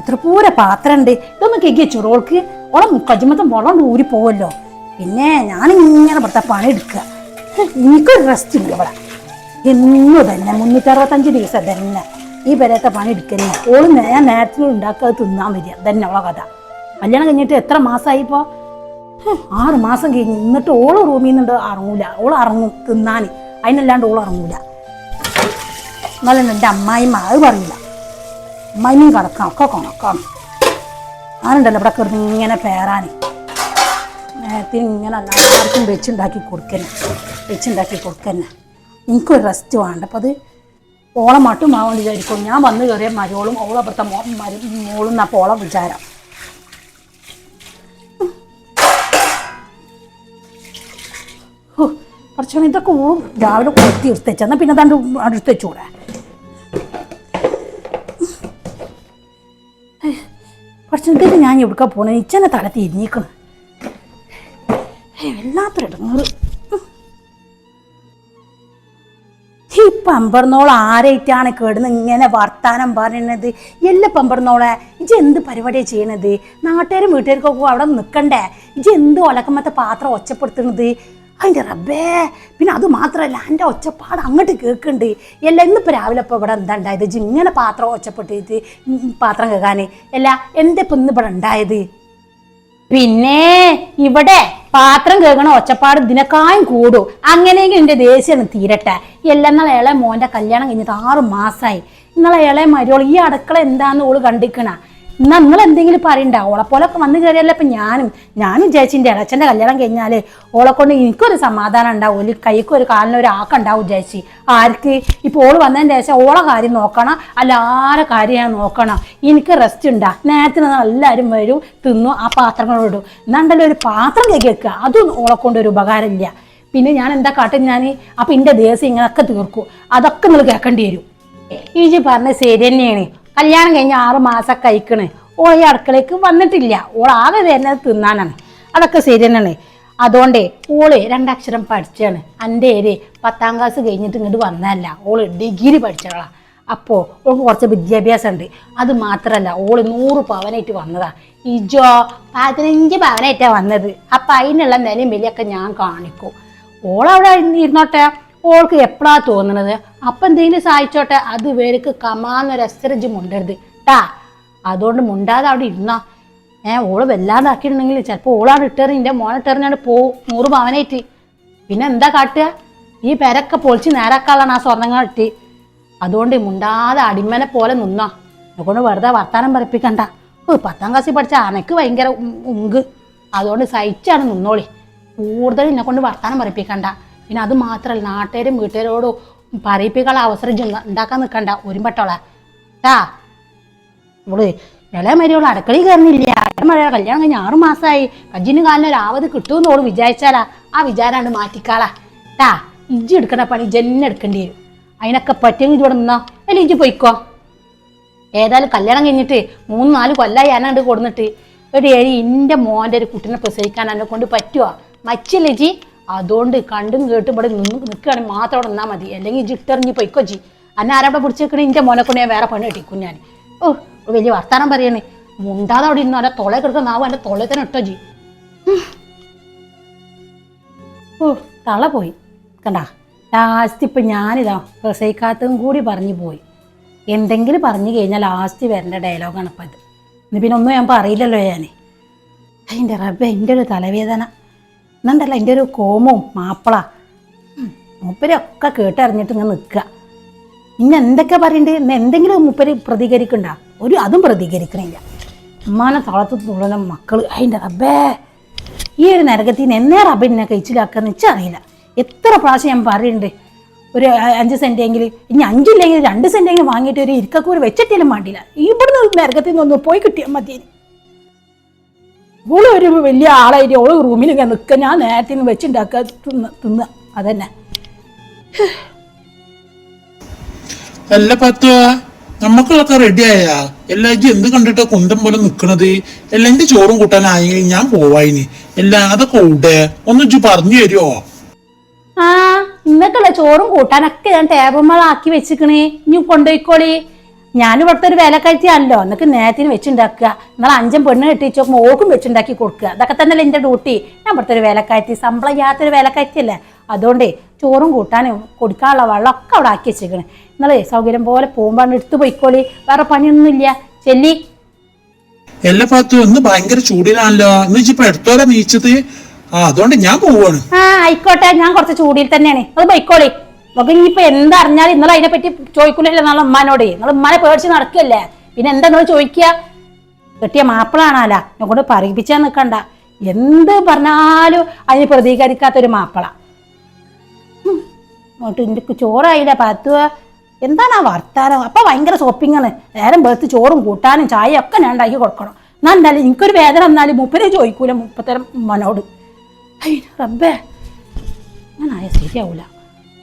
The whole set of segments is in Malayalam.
എത്ര പൂര പാത്രം ഉണ്ട് ഇതൊന്നും കെക്കി വെച്ചു ഓളം കജുമത്തം വെള്ളം ഊരി പോവല്ലോ. പിന്നെ ഞാനിങ്ങനെ ഇവിടുത്തെ പണി എടുക്കുക. എനിക്കൊരു റെസ്റ്റ് ഇല്ല ഇവിടെ. എന്നും തന്നെ മുന്നൂറ്ററുപത്തഞ്ച് ദിവസം തന്നെ ഈ പെരത്തെ പണി എടുക്കുന്നില്ല ഓൾ ഞാൻ നേരത്തിൽ ഉണ്ടാക്കാതെ തിന്നാൻ വരിക. തന്നെ അവളെ കഥ. കല്യാണം കഴിഞ്ഞിട്ട് എത്ര മാസമായി ഇപ്പോൾ ആറ് മാസം കഴിഞ്ഞ്. എന്നിട്ട് ഓൾ റൂമിൽ നിന്നുണ്ട് ഇറങ്ങൂല ഓൾ ഇറങ്ങും തിന്നാൻ അതിനല്ലാണ്ട് ഓൾ ഇറങ്ങൂല എന്നാലും എന്റെ അമ്മായിമ്മ അത് പറയില്ല അമ്മായിമ്മയും കണക്കാം ഒക്കെ കണക്കാണ് ആരുണ്ടല്ലോ ഇവിടെ കിടന്ന് ഇങ്ങനെ പേറാൻ നേരത്തെ ഇങ്ങനെ എല്ലാവർക്കും വെച്ചുണ്ടാക്കി കൊടുക്കന്നെ. വെച്ചുണ്ടാക്കി കൊടുക്കന്നെ. എനിക്കൊരു റെസ്റ്റ് വേണ്ട. അപ്പം അത് ഓളം മട്ടും ആവാൻ വിചാരിക്കും. ഞാൻ വന്ന് കയറിയ മരോളും ഓളപ്പുറത്തെ മോ മരു മോളും അപ്പോൾ ഓളം വിചാരം. കുറച്ചുകൂടി ഇതൊക്കെ ഓളും രാവിലെ കൊത്തി എടുത്തേച്ചാൽ പിന്നെ തണ്ട് അടുത്ത് കുറച്ച് ഞാൻ എവിടുക്ക പോണേ? ഇച്ചനെ തല തിരിഞ്ഞിക്കണം വല്ലാത്തൊരിടങ്ങറ് ഈ പമ്പർന്നോൾ ആരായിട്ടാണ് കേടുന്ന് ഇങ്ങനെ വർത്താനം പറയണത്? എല്ലാ പമ്പർന്നോളെ ഇജ് എന്ത് പരിപാടിയാണ് ചെയ്യണത്? നാട്ടുകാരും വീട്ടുകാർക്കൊക്കെ അവിടെ നിൽക്കണ്ടേ ഇജ് എന്ത് ഒലക്കമ്മത്തെ പാത്രം ഒച്ചപ്പെടുത്തുന്നത് അതിന്റെ റബ്ബേ പിന്നെ അത് മാത്രമല്ല എന്റെ ഒച്ചപ്പാട് അങ്ങോട്ട് കേൾക്കുന്നുണ്ട് എല്ലാം ഇന്നിപ്പോൾ രാവിലെ ഇപ്പോൾ ഇവിടെ എന്താ ഉണ്ടായത്? ഇങ്ങനെ പാത്രം ഒച്ചപ്പെട്ടിട്ട് പാത്രം കേൾക്കാൻ അല്ല എന്തിപ്പോൾ ഇന്ന് ഇവിടെ ഉണ്ടായത്? പിന്നെ ഇവിടെ പാത്രം കേൾക്കണ ഒച്ചപ്പാട് ഇതിനേക്കായും കൂടും. അങ്ങനെയെങ്കിൽ എന്റെ ദേഷ്യം തീരട്ടെ. എല്ലാം എന്നാൽ ഇളയ മോന്റെ കല്യാണം കഴിഞ്ഞിട്ട് ആറ് മാസമായി ഇന്നലെ ഇളയ മരുവൾ ഈ അടുക്കള എന്താന്ന് ഓൾ കണ്ടിക്കണ? എന്നാ നിങ്ങൾ എന്തെങ്കിലും പറയണ്ട. ഓളെ പോലൊക്കെ വന്നു കയറിയല്ലോ അപ്പം ഞാനും ഞാനും ചേച്ചിന്റെ ഇളച്ചന്റെ കല്യാണം കഴിഞ്ഞാൽ ഓളെ കൊണ്ട് എനിക്കൊരു സമാധാനം ഉണ്ടാവും. ഒരു കൈക്കും ഒരു കാലിനും ഒരു ആക്കുണ്ടാവും ചേച്ചി ആർക്ക്? ഇപ്പോൾ ഓൾ വന്നതിന് ശേഷം ഓളെ കാര്യം നോക്കണം. അല്ല ആരെ കാര്യം ഞാൻ നോക്കണം. എനിക്ക് റെസ്റ്റ് ഉണ്ടാ നേരത്തിന് എല്ലാവരും വരും തിന്നു ആ പാത്രങ്ങളോടും എന്നാണ്ടല്ലോ ഒരു പാത്രം കൈ വെക്കുക. അതും ഓളെ കൊണ്ട് ഒരു ഉപകാരമില്ല പിന്നെ ഞാൻ എന്താ കാട്ടും ഞാൻ അപ്പം എന്റെ ദേശം ഇങ്ങനെയൊക്കെ തീർക്കും. അതൊക്കെ നിങ്ങൾ കേൾക്കേണ്ടി വരും. ഈജി പറഞ്ഞ ശരി തന്നെയാണ്. കല്യാണം കഴിഞ്ഞ് ആറ് മാസം കഴിക്കണ്. ഓൾ ഈ അടുക്കളയ്ക്ക് വന്നിട്ടില്ല. ഓൾ ആകെ വരുന്നത് തിന്നാനാണ്. അതൊക്കെ ശരി തന്നെയാണ് അതുകൊണ്ട് ഓൾ രണ്ടക്ഷരം പഠിച്ചാണ്. എന്റെ ഏര് പത്താം ക്ലാസ് കഴിഞ്ഞിട്ട് ഇങ്ങോട്ട് വന്നതല്ല. ഓൾ ഡിഗ്രി പഠിച്ചോളാം അപ്പോൾ ഓൾക്ക് കുറച്ച് വിദ്യാഭ്യാസം ഉണ്ട് അത് മാത്രമല്ല ഓൾ നൂറ് പവനായിട്ട് വന്നതാ. ഇജോ പതിനഞ്ച് പവനായിട്ടാണ് വന്നത്. അപ്പം അതിനുള്ള നിലയും വിലയൊക്കെ ഞാൻ കാണിക്കും. ഓളവിടെ ഇരുന്നോട്ടെ? ഓൾക്ക് എപ്പോഴാ തോന്നണത്? അപ്പം എന്തെങ്കിലും സഹായിച്ചോട്ടെ? അത് ഇവർക്ക് കമാന്നൊരു എസ്രജ് മുണ്ടരുത്. ട്ടാ അതുകൊണ്ട് മുണ്ടാതെ അവിടെ ഇരുന്നാ. ഏ ഓൾ വല്ലാതാക്കിയിട്ടുണ്ടെങ്കിൽ ചിലപ്പോൾ ഓളാണ് ഇട്ടെറിഞ്ഞ് എന്റെ മോനെ ഇട്ടെറിഞ്ഞാണ്ട് പോവും നൂറ് പവനായിട്ട്. പിന്നെ എന്താ കാട്ടുക? ഈ പെരക്കെ പൊളിച്ച് നേരാക്കാളാണ് ആ സ്വർണങ്ങൾ ഇട്ടി. അതുകൊണ്ട് മുണ്ടാതെ അടിമനെ പോലെ നിന്നാ. അതുകൊണ്ട് വെറുതെ വർത്താനം പറപ്പിക്കണ്ട പത്താം ക്ലാസ്സിൽ പഠിച്ച അനക്ക് ഭയങ്കര ഉങ്ക് അതുകൊണ്ട് സഹിച്ചാണ് നിന്നോളി. കൂടുതൽ എന്നെ കൊണ്ട് വർത്താനം പറയിപ്പിക്കണ്ട. പിന്നെ അത് മാത്രമല്ല നാട്ടുകാരും വീട്ടുകാരോടും പറയിപ്പിക്കാനുള്ള അവസരം ഉണ്ടാക്കാൻ നിൽക്കണ്ട ഒരുമ്പട്ടോളെ. ട്ടാ. ഇവൾ ഇളയ മരിയോൾ അടുക്കളയിൽ കയറുന്നില്ല മഴ കല്യാണം കഴിഞ്ഞ ആറു മാസമായി കജിന് കാലിന് ഒരു ആവത് കിട്ടുമെന്ന് ഓൾ വിചാരിച്ചാലാ ആ വിചാരാണ്ട് മാറ്റിക്കാളാ. ട്ടാ ഇജ്ജ് എടുക്കണ പണി ജന്നെ എടുക്കേണ്ടി വരും. അതിനൊക്കെ പറ്റിയെങ്കിൽ ഇവിടെ നിന്നോ. അല്ല ഇജ്ജ് പൊയ്ക്കോ. ഏതായാലും കല്യാണം കഴിഞ്ഞിട്ട് മൂന്ന് നാല് കൊല്ലായി ഞാനാണ്ട് കൊടുന്നിട്ട്. ഒരു ഏഴ് എന്റെ മോന്റെ ഒരു കുട്ടീനെ പ്രസവിക്കാൻ എന്നെ കൊണ്ട് പറ്റുമോ മച്ചില്ലേ ജി അതുകൊണ്ട് കണ്ടും കേട്ടും ഇവിടെ നിന്ന് നിൽക്കുകയാണെങ്കിൽ മാത്രം അവിടെ നിന്നാൽ മതി. അല്ലെങ്കിൽ ഇജ്ജ് ഇട്ടെറിഞ്ഞ് പൊയ്ക്കോ ജി അന്നെ ആരവിടെ പിടിച്ചേക്കണേ? എന്റെ മോനെ ഞാൻ വേറെ പണി കിട്ടിക്കും ഞാൻ. ഓ വലിയ വർത്താനം പറയണേ. മുണ്ടാതെ അവിടെ ഇരുന്നു എന്റെ തൊളയെ കിടക്കുന്ന നാവും എന്റെ തൊളയെ തന്നെ ഇട്ടോ ജി ഓ തള പോയി. കണ്ട? ലാസ്റ്റ് ഇപ്പം ഞാനിതാ പ്രസവിക്കാത്തതും കൂടി പറഞ്ഞു പോയി. എന്തെങ്കിലും പറഞ്ഞു കഴിഞ്ഞാൽ ലാസ്റ്റ് വരേണ്ട ഡയലോഗാണ് ഇപ്പം ഇത്. ഇന്ന് പിന്നെ ഒന്നും ഞാൻ പറയില്ലല്ലോ ഞാൻ അതിന്റെ റബ്ബ് എന്റെ ഒരു തലവേദന. എന്നുണ്ടല്ല എന്റെ ഒരു കോമും മാപ്പിള. മൂപ്പരൊക്കെ കേട്ടറിഞ്ഞിട്ട് ഇങ്ങനെ നിൽക്കുക. ഇന്ന് എന്തൊക്കെ പറയണ്ടേ? ഇന്ന് എന്തെങ്കിലും മൂപ്പര് പ്രതികരിക്കണ്ട? ഒരു അതും പ്രതികരിക്കണില്ല. ഉമ്മാനെ തളത്ത് തുള്ളന മക്കൾ അതിന്റെ റബ്ബേ. ഈ ഒരു നരകത്തിൽ നിന്ന് എന്നേ റബ്ബിനെ കഴിച്ചിലാക്കാന്ന് വെച്ചറിയില്ല എത്ര പ്രാവശ്യം ഞാൻ പറയുന്നുണ്ട് ഒരു അഞ്ച് സെന്റെങ്കിൽ ഇനി അഞ്ചില്ലെങ്കിൽ രണ്ട് സെന്റെങ്കിലും വാങ്ങിയിട്ട് ഒരു ഇരിക്കക്കൂര് വെച്ചിട്ടില്ല വേണ്ടില്ല ഇവിടുന്ന് നരകത്തിൽ നിന്നൊന്ന് പോയി കിട്ടിയാൽ മതി ഓൾ ഒരു വലിയ ആളായിട്ട് ഓൾ റൂമിൽ ഇങ്ങനെ നിൽക്കുക ഞാൻ നേരത്തിന് വെച്ചുണ്ടാക്കുക തിന്ന് തിന്ന്. അതന്നെ. അല്ല പത്തു. നമ്മക്കുള്ളൊക്കെ റെഡിയായ എല്ലാ ഇജ്ജ് എന്ത് കണ്ടിട്ട് കുന്തം പോലെ നിക്കണത്? എല്ലാ എന്റെ ചോറും കൂട്ടാനായി ഞാൻ പോവായിനി. എല്ലാ അതൊക്കെ ഊട്ടേ ഒന്നും പറഞ്ഞു തരുമോ ആ ഇന്നൊക്കെയുള്ള ചോറും കൂട്ടാനൊക്കെ ഞാൻ ടേബിൾ ടേബിൾമേളാക്കി വെച്ചിക്കണേ. ഇനി കൊണ്ടുപോയിക്കോളി ഞാൻ ഇവിടുത്തെ ഒരു വേലക്കാഴ്ചയാണല്ലോ എന്നൊക്കെ നേരത്തിന് വെച്ചുണ്ടാക്കുക. നിങ്ങൾ അഞ്ചും പെണ്ണ് കെട്ടിച്ചോ മോക്കും വെച്ചുണ്ടാക്കി കൊടുക്കുക. അതൊക്കെ തന്നെയല്ലേ എന്റെ ഡ്യൂട്ടി. ഞാൻ ഇവിടുത്തെ ഒരു വേലക്കാഴ്ച ശമ്പളം ചെയ്യാത്തൊരു വേലക്കാഴ്ചയല്ലേ അതുകൊണ്ടേ ചോറും കൂട്ടാനും കൊടുക്കാനുള്ള വെള്ളമൊക്കെ അവിടെ ആക്കി വെച്ചേക്കണേ. നിങ്ങളെ സൗകര്യം പോലെ പോകുമ്പോൾ എടുത്തു പോയിക്കോളി. വേറെ പണിയൊന്നുമില്ല ചെല്ലി. എല്ലാ ഭാഗത്തും ഇന്ന് ഭയങ്കര ചൂടിലാണല്ലോ. ഇന്ന് ഇപ്പൊ എടുത്തോലെ നീച്ചത്? ആ അതുകൊണ്ട് ഞാൻ പോവാണ്. ആ ആയിക്കോട്ടെ. ഞാൻ കുറച്ച് ചൂടിൽ തന്നെയാണ്. അത് പോയിക്കോളി. നമുക്ക് ഇനിയിപ്പോ എന്തറിഞ്ഞാൽ ഇന്നലെ അതിനെ പറ്റി ചോദിക്കുന്നില്ല നമ്മളെ ഉമ്മാനോട്. നിങ്ങൾ ഉമ്മാനെ പേടിച്ച് നടക്കല്ലേ പിന്നെ എന്താ നിങ്ങൾ ചോദിക്കുക? കെട്ടിയ മാപ്പിളാണല്ല എന്നെ കൊണ്ട് പറയിപ്പിച്ചാൽ നിൽക്കണ്ട എന്ത് പറഞ്ഞാലും അതിന് പ്രതികരിക്കാത്തൊരു മാപ്പിള. അങ്ങോട്ട് എന്റെ ചോറായില്ല പത്തുക എന്താണ് ആ വർത്താനം? അപ്പൊ ഭയങ്കര ഷോപ്പിങ്ങാണ് നേരം വെളുത്ത് ചോറും കൂട്ടാനും ചായയും ഒക്കെ ഞാൻ ഉണ്ടാക്കി കൊടുക്കണം. എന്നാ എന്തായാലും എനിക്കൊരു വേദന എന്നാലും മുപ്പരെ ചോദിക്കൂല മുപ്പത്തരം ഉമ്മനോട്. അയ്യോ റബ്ബേ. ഞാനായ ശരിയാവൂല.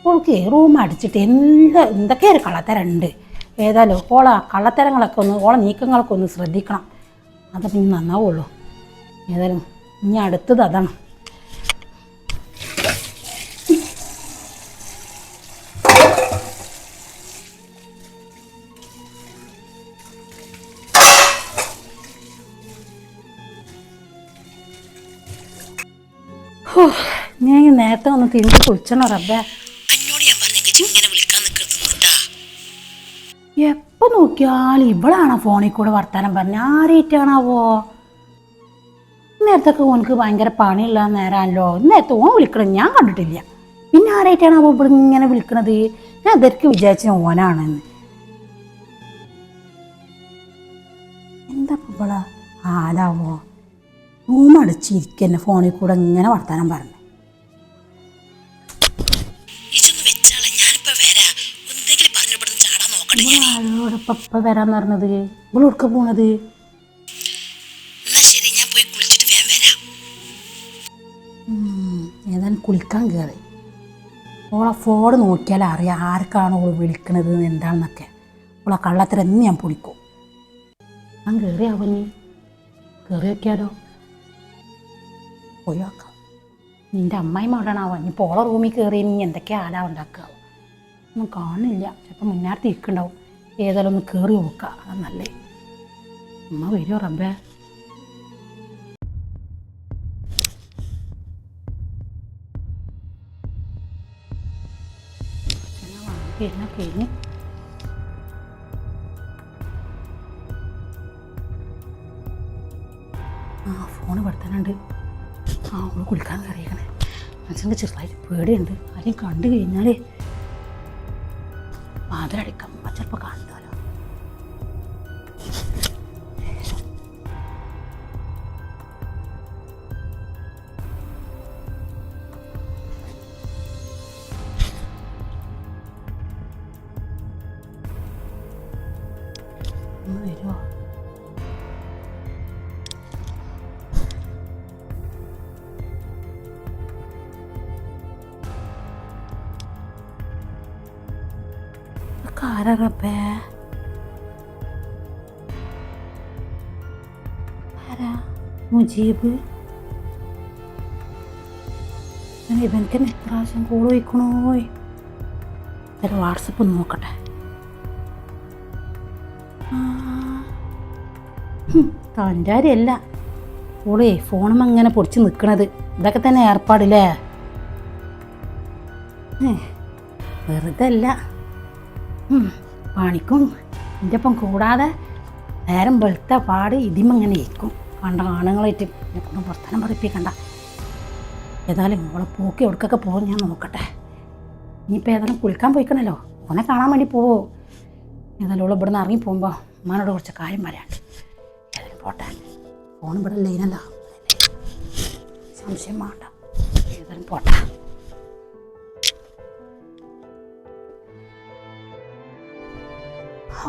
ഓൾക്ക് റൂം അടിച്ചിട്ട് എന്താ എന്തൊക്കെ ഒരു കള്ളത്തരമുണ്ട് ഏതായാലും ഓള കള്ളത്തരങ്ങളൊക്കെ ഒന്ന് ഓളെ നീക്കങ്ങളൊക്കെ ഒന്ന് ശ്രദ്ധിക്കണം. അതൊക്കെ ഇനി നന്നാവുള്ളൂ. ഏതായാലും ഇനി അടുത്തത് അതാണ്. ഞാൻ നേരത്തെ ഒന്ന് തിരിച്ച് കുളിച്ചണോ റബ്ബേ. എപ്പോ നോക്കിയാലും ഇവളാണോ ഫോണിൽ കൂടെ വർത്താനം പറഞ്ഞ? ആരേറ്റാണാവോ? നേരത്തൊക്കെ ഓനക്ക് ഭയങ്കര പണിയുള്ള നേരാണല്ലോ. നേരത്തെ ഓൻ വിളിക്കണം ഞാൻ കണ്ടിട്ടില്ല. പിന്നെ ആരായിട്ടാണാവോ ഇവിടെ ഇങ്ങനെ വിളിക്കണത്? ഞാൻ അതൊക്കെ വിചാരിച്ച ഓനാണെന്ന് എന്താ ഇവള? ആലാവോ റൂം അടച്ചിരിക്കന്നെ ഫോണിൽ കൂടെ ഇങ്ങനെ വർത്താനം പറഞ്ഞു. ചാടാൻ നോക്കട്ടെ ഞാൻ ആളോട് ഇപ്പം വരാന്ന് പറഞ്ഞത്. ഇവളൊടുക്ക പോണത്? ശരി ഞാൻ പോയി കുളിച്ചിട്ട് വേഗം വരാം. ഉം, ഏതായാലും കുളിക്കാൻ കയറി ഓളെ ഫോൺ നോക്കിയാൽ അറിയാം ആർക്കാണ് ഓൾ വിളിക്കണത് എന്താണെന്നൊക്കെ. ഓളെ കള്ളത്തരെന്ന് ഞാൻ പൊളിക്കും. ഞാൻ കയറി അവന് കയറി നോക്കിയാലോ? പോയി നോക്കാം. നിന്റെ അമ്മായിമ്മ അവൻ ഇനി ഓളെ റൂമിൽ കയറി നീ എന്തൊക്കെ ആലാ ഉണ്ടാക്കുക? ഒന്നും കാണില്ല ചിലപ്പോൾ മുന്നാർത്തി ഇരിക്കുന്നുണ്ടാവും. ഏതായാലും ഒന്ന് കയറി നോക്കുക അതാ നല്ലേ. അമ്മ വരുമോ റബ്ബേ? പിന്നെ കഴിഞ്ഞ്? ആ ഫോൺ പെടുത്താനുണ്ട് ആ അവൾ കുളിക്കാൻ കറിയിക്കണേ മനസ്സിന്റെ ചെറുതായിട്ട് പേടിയുണ്ട്. ആരെയും കണ്ടു കഴിഞ്ഞാൽ വാതിലടിക്കാം ചിലപ്പോൾ കണ്ടാലോ കാരറപ്പേ ആരാ? മുജീബ്? ഞാൻ ഇവനക്ക് തന്നെ പ്രാവശ്യം കോൾ വയ്ക്കണോ ഒരു വാട്സപ്പ് നോക്കട്ടെ. തന്റെ കാര്യമല്ല. ഓളേ ഫോണും അങ്ങനെ പൊടിച്ച് നിൽക്കണത് ഇതൊക്കെ തന്നെ ഏർപ്പാടില്ലേ? വെറുതെ അല്ല പണിക്കും എന്റെ ഒപ്പം കൂടാതെ നേരം വെളുത്ത പാട് ഇതിമങ്ങനെ ഇരിക്കും. കണ്ട ആണുങ്ങളായിട്ട് കൊണ്ട് വർത്തനം പറയിപ്പിക്കണ്ട. ഏതായാലും ഓളെ പൂക്കി എവിടക്കൊക്കെ പോകും ഞാൻ നോക്കട്ടെ. ഇനിയിപ്പോൾ ഏതായാലും കുളിക്കാൻ പോയിക്കണല്ലോ. ഓനെ കാണാൻ വേണ്ടി പോവോ. ഏതായാലും ഓൾ ഇവിടുന്ന് ഇറങ്ങി പോകുമ്പോൾ ഉമ്മാനോട് കുറച്ച് കാര്യം പറയാണ്ട് ഏതായാലും പോട്ടെ. ഫോൺ ഇവിടെ ലൈനല്ല സംശയം വേണ്ട. ഏതായാലും പോട്ടെ.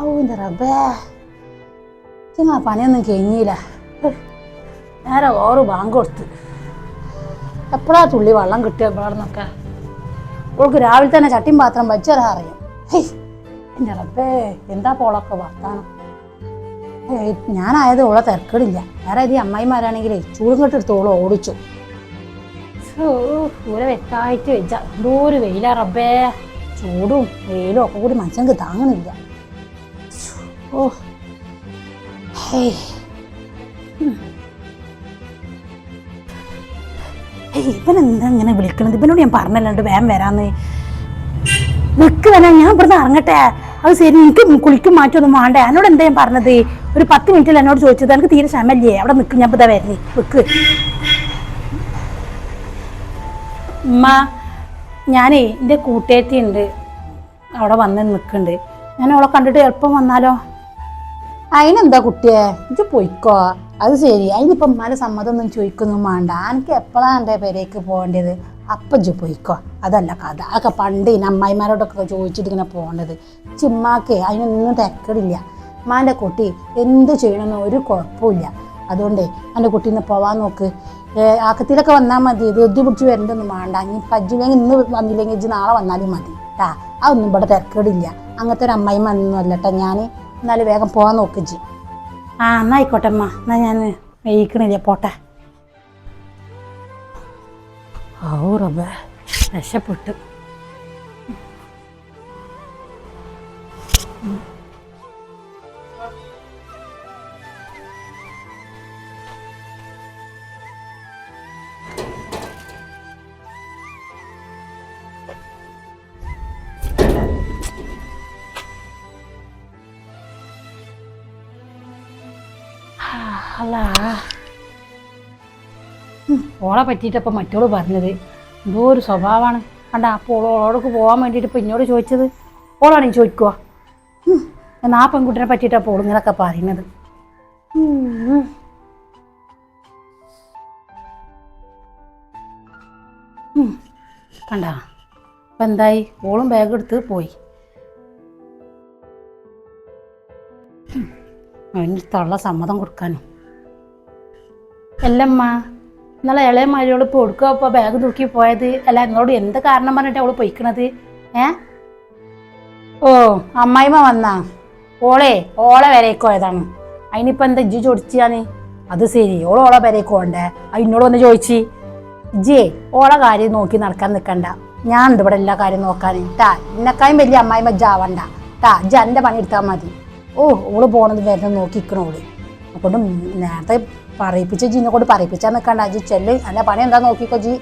എന്റെ റബ്ബേ. ചുമ്മാ പണിയൊന്നും കഴിഞ്ഞില്ല. നേരെ ഓറ് ബാങ്ക് കൊടുത്ത്. എപ്പോഴാ തുള്ളി വെള്ളം കിട്ടിയ എപ്പോഴാണെന്നൊക്കെ ഓൾക്ക് രാവിലെ തന്നെ ചട്ടിയും പാത്രം വെച്ചാൽ അറിയാം. ഹേയ് എന്റെ റബ്ബേ എന്താ പോളൊക്കെ വർത്താനം? ഞാനായത് ഓളെ തിരക്കടില്ല. വേറെ ഇത് അമ്മായിമാരാണെങ്കിലേ ചൂടും കെട്ടെടുത്ത് ഓളെ ഓടിച്ചു. ഊര വെക്കായിട്ട് വെച്ച. എന്തോ ഒരു വെയിലാ റബ്ബേ. ചൂടും വെയിലും ഒക്കെ കൂടി മനുഷ്യൻക്ക് താങ്ങണില്ല. ഓ. ഏയ് ഇവൻ എന്താ ഇങ്ങനെ വിളിക്കണത്? ഇവനോട് ഞാൻ പറഞ്ഞല്ലാണ്ട് വേഗം വരാന്ന്. നിക്ക് തന്നെ ഞാൻ ഇവിടുന്ന് ഇറങ്ങട്ടെ. അത് ശരി എനിക്ക് കുളിക്കും മാറ്റൊന്നും വേണ്ട. എന്നോട് എന്താ ഞാൻ പറഞ്ഞത്? ഒരു പത്ത് മിനിറ്റിൽ എന്നോട് ചോദിച്ചത്. എനിക്ക് തീരെ ക്ഷമല്ലേ അവിടെ നിൽക്കും ഞാൻ ഇതാ വരുന്നേ നിക്ക്. ഉമ്മ ഞാനേ എന്റെ കൂട്ടേറ്റി ഉണ്ട് അവിടെ വന്ന് നിൽക്കുന്നുണ്ട്. ഞാൻ അവളെ കണ്ടിട്ട് എളുപ്പം വന്നാലോ? അതിനെന്താ കുട്ടിയെ? ഇത് പൊയ്ക്കോ. അത് ശരി. അതിനിപ്പം ഉമ്മാരെ സമ്മതം ഒന്നും ചോദിക്കൊന്നും വേണ്ട. എനിക്ക് എപ്പോഴാണ് എന്റെ പേരേക്ക് പോകേണ്ടത്? അപ്പം ഇജ്ജ് പോയിക്കോ. അതല്ല കഥ. അതൊക്കെ പണ്ട് ഇനി അമ്മായിമാരോടൊക്കെ ചോദിച്ചിട്ട് ഇങ്ങനെ പോകേണ്ടത് ചിമ്മാക്ക് അതിനൊന്നും തെക്കടില്ല ഉമ്മാന്റെ കുട്ടി എന്ത് ചെയ്യണമെന്ന് ഒരു കുഴപ്പമില്ല അതുകൊണ്ടേ എന്റെ കുട്ടി ഇന്ന് പോവാൻ നോക്ക്. ആക്കത്തിലൊക്കെ വന്നാൽ മതി. ധൃതി പിടിച്ച് വരേണ്ടൊന്നും വേണ്ട. ഇനി പജ്ജില്ലെങ്കിൽ ഇന്ന് വന്നില്ലെങ്കിൽ ഇജ്ജ് നാളെ വന്നാലും മതി. കേട്ടാ അതൊന്നും ഇവിടെ തിരക്കേടില്ല. അങ്ങനത്തെ ഒരു അമ്മായി ഒന്നും അല്ല കേട്ടോ ഞാൻ എന്നാലും വേഗം പോകാൻ നോക്കും ചെയ്യും ആ എന്നാ ആയിക്കോട്ടെ അമ്മ. എന്നാ ഞാൻ വൈകണില്ല പോട്ടെ. ഓ റബ്ബേ രക്ഷപ്പെട്ടു അല്ല ഓളെ പറ്റിയിട്ടപ്പം മറ്റോൾ പറഞ്ഞത് എന്തോ ഒരു സ്വഭാവമാണ്. കണ്ട അപ്പോൾ ഓളോടൊക്കെ പോകാൻ വേണ്ടിയിട്ട് ഇപ്പം എന്നോട് ചോദിച്ചത്. ഓളാണ് ഈ ചോദിക്കുക എന്നാ ആ പെൺകുട്ടിനെ പറ്റിയിട്ടാണ് അപ്പോൾ ഇങ്ങനൊക്കെ പറയുന്നത്. കണ്ട അപ്പം എന്തായി? ഓളും ബാഗ് എടുത്ത് പോയി. അവന്റെ അടുത്തുള്ള തള്ള സമ്മതം കൊടുക്കാനും. അല്ലമ്മ ഇന്നലെ ഇളയ മാരിയോൾ ഇപ്പോൾ കൊടുക്കുക ഇപ്പോൾ ബാഗ് തൂക്കി പോയത്. അല്ല എന്നോട് എന്ത് കാരണം പറഞ്ഞിട്ട് അവൾ പൊയ്ക്കണത്? ഏ? ഓ അമ്മായിമ്മ വന്നാ. ഓളെ ഓളെ വരേക്കോയതാണ് അതിനിപ്പോൾ എന്താ ഇജ്ജി ചോദിച്ചാണ് അത് ശരി ഓൾ ഓളെ വരേക്ക് പോകണ്ടേ? അത് എന്നോട് വന്ന് ചോദിച്ചു. ഇജ്ജേ ഓളെ കാര്യം നോക്കി നടക്കാൻ നിൽക്കണ്ട ഞാൻ ഉണ്ട് ഇവിടെ എല്ലാ കാര്യം നോക്കാൻ ടാ ഇന്നക്കായും വലിയ അമ്മായിമ്മ ജാവണ്ട ടാ ജ എന്റെ പണി എടുത്താൽ മതി. ഓ ഓൾ പോണത് വരുന്നത് നോക്കിക്കണോൾ അതുകൊണ്ട് നേരത്തെ പറയിപ്പിച്ച ജീനെ കൊണ്ട് പറയിപ്പിച്ചാൽ നിൽക്കണ്ട ജി ചെല്ല്. അല്ല പണി എന്താ നോക്കിക്കോ ജി?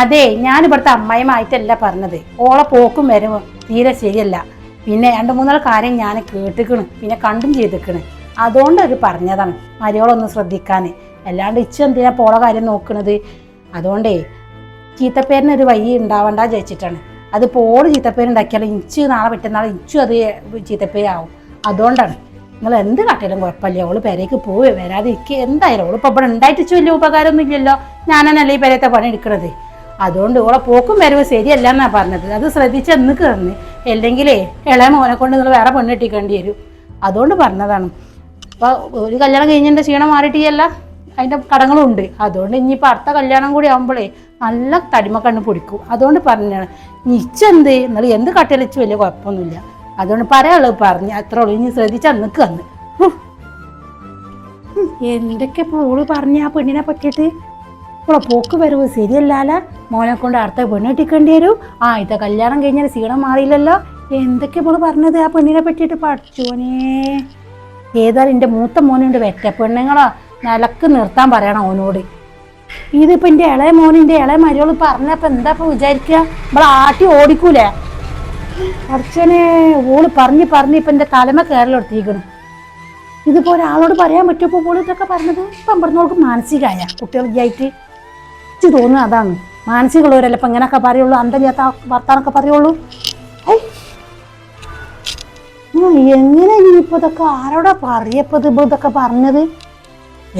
അതെ ഞാൻ ഇവിടുത്തെ അമ്മയുമായിട്ടല്ല പറഞ്ഞത്. ഓളെ പോക്കും വരും തീരെ ശരിയല്ല. പിന്നെ രണ്ട് മൂന്നാൾ കാര്യം ഞാൻ കേട്ടിക്കണു. പിന്നെ കണ്ടും ചെയ്തിക്കണ്. അതുകൊണ്ട് അവർ പറഞ്ഞതാണ് മരിയോളൊന്ന് ശ്രദ്ധിക്കാൻ അല്ലാണ്ട് ഇച്ച എന്തിനാ പോളെ കാര്യം നോക്കണത്? അതുകൊണ്ടേ ചീത്തപ്പേരിനൊരു വഴി ഉണ്ടാവണ്ട ജയിച്ചിട്ടാണ് അത് പോൾ ചീത്തപ്പേരുണ്ടാക്കിയാലും ഇഞ്ച് നാളെ പറ്റുന്നാളെ ഇച്ചും അത് ചീത്തപ്പേരാവും. അതുകൊണ്ടാണ്. നിങ്ങൾ എന്ത് കാട്ടിയാലും കുഴപ്പമില്ല. അവൾ പെരേക്ക് പോവേ വരാതെ എനിക്ക് എന്തായാലും അവൾ ഇപ്പൊ ഇവിടെ ഉണ്ടായിട്ട് വലിയ ഉപകാരം ഉപകാരമൊന്നും ഇല്ലല്ലോ ഞാനല്ല ഈ പെരയത്തെ പണി എടുക്കണത്? അതുകൊണ്ട് ഓളെ പോക്കും വരവ് ശരിയല്ല എന്നാ പറഞ്ഞത്. അത് ശ്രദ്ധിച്ച് എന്ന് കയറുന്നു അല്ലെങ്കിലേ ഇളയ മോനെ കൊണ്ട് നിങ്ങൾ വേറെ പെണ്ണെട്ടിക്കേണ്ടി വരും. അതുകൊണ്ട് പറഞ്ഞതാണ്. അപ്പൊ ഒരു കല്യാണം കഴിഞ്ഞതിന്റെ ക്ഷീണം മാറിയിട്ടില്ല. കടങ്ങളും ഉണ്ട് അതുകൊണ്ട് ഇനിയിപ്പോൾ അടുത്ത കല്യാണം കൂടി ആകുമ്പോഴേ നല്ല തടിമക്കണ്ണ് കണ്ണ് പൊടിക്കും. അതുകൊണ്ട് പറഞ്ഞാണ് നിച്ചെന്ത് നിങ്ങൾ എന്ത് കട്ടിയലിച്ച് വലിയ കുഴപ്പമൊന്നുമില്ല. അതുകൊണ്ട് പറയാനുള്ളത് പറഞ്ഞു അത്ര ഉള്ളു. ഇനി ശ്രദ്ധിച്ച് അന്നക്ക് വന്ന് എന്തൊക്കെ പോൾ പറഞ്ഞ ആ പെണ്ണിനെ പറ്റിയിട്ട്? ഇപ്പോൾ പോക്ക് വരവ് ശരിയല്ലാല. മോനെ കൊണ്ട് അടുത്ത പെണ്ണ് കെട്ടിക്കേണ്ടി വരും. ആ ഇത്ത കല്യാണം കഴിഞ്ഞാൽ സീണം മാറിയില്ലല്ലോ. എന്തൊക്കെ ഇപ്പോൾ പറഞ്ഞത് ആ പെണ്ണിനെ പറ്റിയിട്ട് പഠിച്ചോനെ? ഏതായാലും എന്റെ മൂത്ത മോനുണ്ട് വെറ്റ പെണ്ണുങ്ങളോ. നിലയ്ക്ക് നിർത്താൻ പറയണം അവനോട് ഇതിപ്പോൾ എന്റെ ഇളയ മോനിന്റെ ഇളയ മരിയോൾ പറഞ്ഞപ്പോൾ എന്താ ഇപ്പം വിചാരിക്കുക നമ്മൾ ആട്ടി ഓടിക്കൂലേ? പഠിച്ചനെ ഓൾ പറഞ്ഞ് പറഞ്ഞ് ഇപ്പം എന്റെ തലമ കയറലെടുത്തിരിക്കണം ഇതിപ്പോൾ ഒരാളോട് പറയാൻ പറ്റുമോ പോലും ഇതൊക്കെ പറഞ്ഞത് ഇപ്പം പറഞ്ഞവർക്ക് മാനസികമായ കുട്ടികളിയായിട്ട് എനിക്ക് തോന്നുന്നത് അതാണ്. മാനസികമുള്ളവരല്ല ഇപ്പം ഇങ്ങനെയൊക്കെ പറയുള്ളൂ അന്തല്ലാത്ത വർത്താനൊക്കെ പറയുള്ളൂ. എങ്ങനെ ഇനിയിപ്പോൾ ഇതൊക്കെ ആരോടാ പറയപ്പത് ഇത് ഇപ്പോൾ ഇതൊക്കെ പറഞ്ഞത്?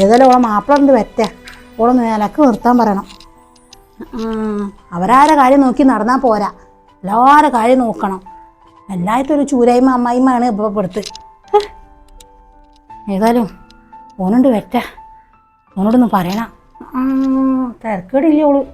ഏതായാലും ഓളെ മാപ്പിളുണ്ട് വെറ്റ ഓളെ നിലയ്ക്ക് നിർത്താൻ പറയണം. അവരാരെ കാര്യം നോക്കി നടന്നാൽ പോരാ. എല്ലാവരുടെ കാര്യം നോക്കണം. എല്ലായിട്ടും ഒരു ചൂരായ്മ അമ്മായിമാണ് ഇപ്പോൾ പുറത്ത്. ഏതായാലും ഓനുണ്ട് വെറ്റ. ഓനോടൊന്ന് പറയണം. തിരക്കേടില്ല ഓൾ.